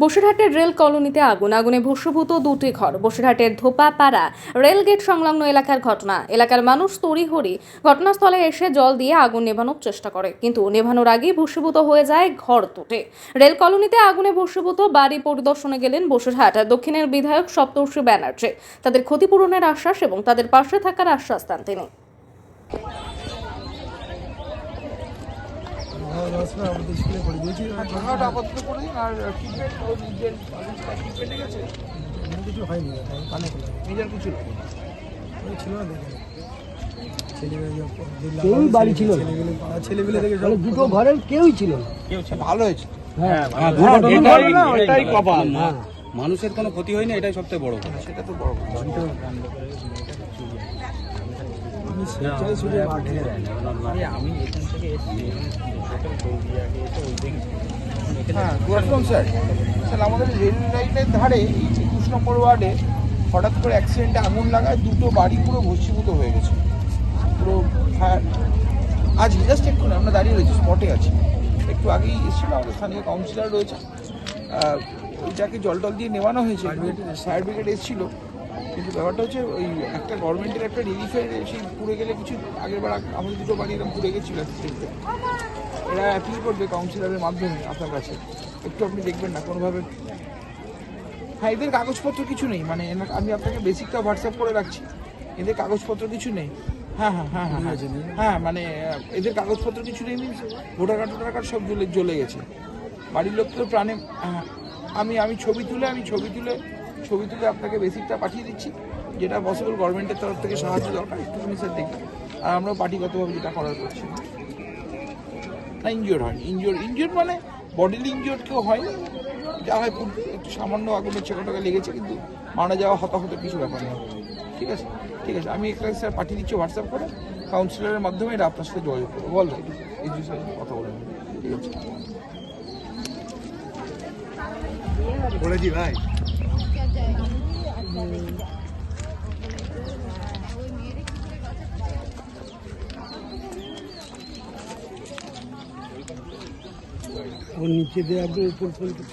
বসিরহাটের রেল কলোনিতে আগুন, আগুনে ভস্মভূত দুটি ঘর। বসিরহাটের ধোপাপাড়া রেলগেট সংলগ্ন এলাকার ঘটনা। এলাকার মানুষ তড়িঘড়ি ঘটনাস্থলে এসে জল দিয়ে আগুন নেভানোর চেষ্টা করে। কিন্তু নেভানোর আগেই ভস্মীভূত হয়ে যায় ঘর দুটি। রেল কলোনিতে আগুনে ভস্মীভূত বাড়ি পরিদর্শনে গেলেন বসিরহাট দক্ষিণের বিধায়ক সপ্তর্ষি ব্যানার্জি। তাদের ক্ষতিপূরণের আশ্বাস এবং তাদের পাশে থাকার আশ্বাস দেন তিনি। আমাদের স্কুলে করে দিয়েছি। আপাতত করে আর ট্রিটমেন্ট ও নিজের ট্রিটমেন্টে গেছে? কিছু হয়নি কানে খোলা নিজের কিছু ছিল? না দেখে। কেউই বাড়ি ছিল মানে দুটো ঘরের কেউই ছিল ভালো হয়েছে। হ্যাঁ এটাই কপাল হ্যাঁ। মানুষের কোনো ক্ষতি হয়নি এটাই সবথেকে বড় কথা। সেটা তো বড় কথা। আমি স্বেচ্ছায় শুধু মাঠে হ্যাঁ গুড আফটারনুন স্যার। স্যার আমাদের রেল লাইনের ধারে একুশ ওয়ার্ডে হঠাৎ করে অ্যাক্সিডেন্টে আগুন লাগায় দুটো বাড়ি পুরো ভস্মীভূত হয়ে গেছে পুরো ফায়ার আজ জাস্ট একটু না, আমরা দাঁড়িয়ে রয়েছি স্পটে আছি একটু আগেই এসেছিল স্থানীয় কাউন্সিলর রয়েছে ওইটাকে জল টল দিয়ে নেওয়ানো হয়েছে ফায়ার ব্রিগেড এসেছিল কিন্তু ব্যাপারটা হচ্ছে ওই একটা গভর্নমেন্টের একটা রিলিফের সেই পুড়ে গেলে কিছু আগের বার আমাদের দুটো বাড়ি এরকম পুড়ে গেছিল এরা অ্যাপিল করবে কাউন্সিলরের মাধ্যমে আপনার কাছে। একটু আপনি দেখবেন না কোনোভাবে। হ্যাঁ এদের কাগজপত্র কিছু নেই মানে আমি আপনাকে বেসিকটা হোয়াটসঅ্যাপ করে রাখছি। এদের কাগজপত্র কিছু নেই। হ্যাঁ হ্যাঁ হ্যাঁ হ্যাঁ হ্যাঁ। হ্যাঁ মানে এদের কাগজপত্র কিছু নেই means voter card voter card সব জ্বলে জ্বলে গেছে। বাড়ির লোক তো প্রাণে হ্যাঁ, আমি আমি ছবি তুলে আমি ছবি তুলে ছবি তুলে আপনাকে বেসিকটা পাঠিয়ে দিচ্ছি, যেটা পসিবল গভর্নমেন্টের তরফ থেকে সাহায্য দরকার একটুখানি স্যার দেখবেন আর আমরাও পার্টিগতভাবে যেটা করার করছি। না ইনজিওর হয়নি। ইনজিওর ইনজিওর মানে বডিলি ইনজিওর কেউ হয়নি। যা হয় একটু সামান্য আগুনের ছেঁকাটাকে লেগেছে, কিন্তু মারা যাওয়া হতাহতের কিছু ব্যাপার না। ঠিক আছে? ঠিক আছে, আমি একটা স্যার পাঠিয়ে দিচ্ছি হোয়াটসঅ্যাপ করে কাউন্সিলরের মাধ্যমে এটা আপনার সাথে যোগাযোগ করব। বল এই কথা বলে ঠিক আছে? বলেছি ভাই। ওর নিচে দেওয়া উপর পর্যন্ত।